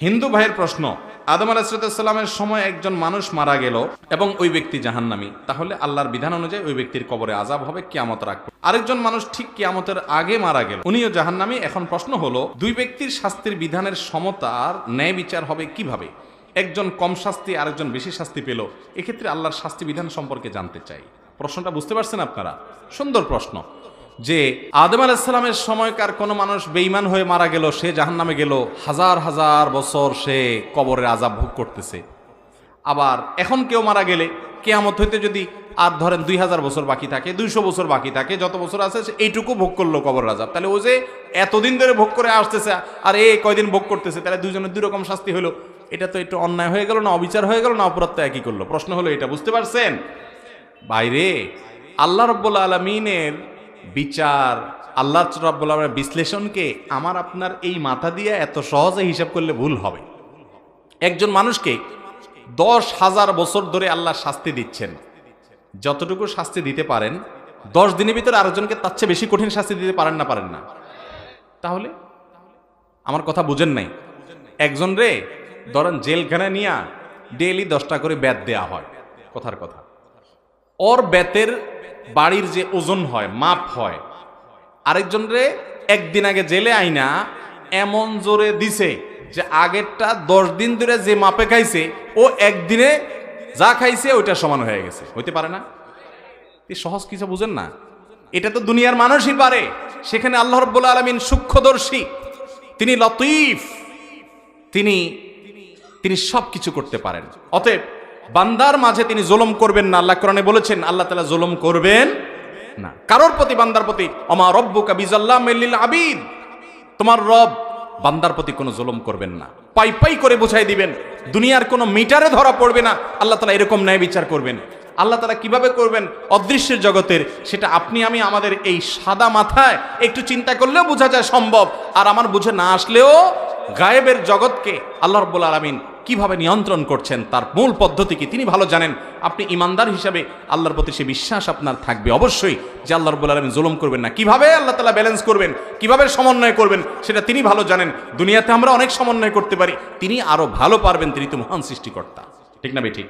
হিন্দু ভাইয়ের প্রশ্ন, আদম আলাহিসাল্লামের সময় একজন মানুষ মারা গেল এবং ওই ব্যক্তি জাহান্নামী। তাহলে আল্লাহর বিধান অনুযায়ী ওই ব্যক্তির কবরে আজাব হবে, কিয়ামত রাখবে আরেকজন মানুষ ঠিক কিয়ামতের আগে মারা গেল, উনিও জাহান্নামী। এখন প্রশ্ন হলো, দুই ব্যক্তির শাস্তির বিধানের সমতার ন্যায় বিচার হবে কীভাবে? একজন কম শাস্তি, আরেকজন বেশি শাস্তি পেল। এক্ষেত্রে আল্লাহর শাস্তি বিধান সম্পর্কে জানতে চাই। প্রশ্নটা বুঝতে পারছেন আপনারা? সুন্দর প্রশ্ন। যে আদম আলাহিসাল্লামের সময়কার কোনো মানুষ বেইমান হয়ে মারা গেল, সে জাহান নামে গেল, হাজার হাজার বছর সে কবরের আজাব ভোগ করতেছে। আবার এখন কেউ মারা গেলে, কেয়ামত হইতে যদি আর ধরেন দুই হাজার বছর বাকি থাকে, দুইশো বছর বাকি থাকে, যত বছর আছে এইটুকু ভোগ করল কবর আজাব তাহলে ও যে এতদিন ধরে ভোগ করে আসতেছে, আর এ কয়দিন ভোগ করতেছে, তাহলে দুজনের দুই রকম শাস্তি হলো। এটা তো একটু অন্যায় হয়ে গেল না, অবিচার হয়ে গেল না, অপরাধ একই করল? প্রশ্ন হলো এটা, বুঝতে পারছেন? বাইরে আল্লাহ রব্বুল আলমিনের বিচার, আল্লাহ রব্বুল বিশ্লেষণকে আমার, আপনার এই মাথা দিয়ে এত সহজে হিসাব করলে ভুল হবে। একজন মানুষকে দশ হাজার বছর ধরে আল্লাহ শাস্তি দিচ্ছেন। যতটুকু শাস্তি দিতে পারেন, দশ দিনের ভিতরে আরেকজনকে তার চেয়ে বেশি কঠিন শাস্তি দিতে পারেন না পারেন না। তাহলে? আমার কথা বুঝেন নাই। একজন রে, ধরেন জেলখানায় নিয়া ডেইলি দশটা করে ব্যাত দেয়া হয়। কথার কথা। ওর বেতের বাড়ির যে ওজন হয়, মাপ হয়, আরেকজন রে একদিন আগে জেলে আইনা, এমন জোরে দিছে যে আগেরটা দশ দিন ধরে যে মাপে খাইছে, ও একদিনে যা খাইছে ওইটা সমান হয়ে গেছে। হইতে পারে না? সহজ কিছু বুঝেন না? এটা তো দুনিয়ার মানুষই পারে। সেখানে আল্লাহ রব্বুল আলমিন সূক্ষ্মদর্শী, তিনি লতিফ, তিনি তিনি সব কিছু করতে পারেন। অতএব বান্দার মাঝে তিনি জুলুম করবেন না। আল্লাহ কোরআনে বলেছেন, আল্লাহ তালা জুলুম করবেন না। কারোর প্রতি, বান্দার প্রতি, অমা রব্বু কাবিজাল্লাহ আবিদ। তোমার রব বান্দার প্রতি কোনো জুলুম করবেন না। পাই পাই করে বুঝাই দিবেন, দুনিয়ার কোনো মিটারে ধরা পড়বে না। আল্লাহ তালা এরকম ন্যায় বিচার করবেন। আল্লাহ তালা কীভাবে করবেন? অদৃশ্যের জগতের, সেটা আপনি, আমি, আমাদের এই সাদা মাথায় একটু চিন্তা করলেও বোঝা যায় সম্ভব। আর আমার বুঝে না আসলেও গায়েবের জগৎকে আল্লাহ রব্বুল আলমিন কীভাবে নিয়ন্ত্রণ করছেন, তার মূল পদ্ধতি কি? তিনি ভালো জানেন। আপনি ইমানদার হিসাবে আল্লাহর প্রতি সে বিশ্বাস আপনার থাকবে। অবশ্যই যে আল্লাহ রব্বুল আলমিন জুলুম করবেন না। কীভাবে আল্লাহ তালা ব্যালেন্স করবেন? কীভাবে সমন্বয় করবেন? সেটা তিনি ভালো জানেন। দুনিয়াতে আমরা অনেক সমন্বয় করতে পারি। তিনি আরও ভালো পারবেন। তিনি তো মহান সৃষ্টিকর্তা। ঠিক না বে ঠিক?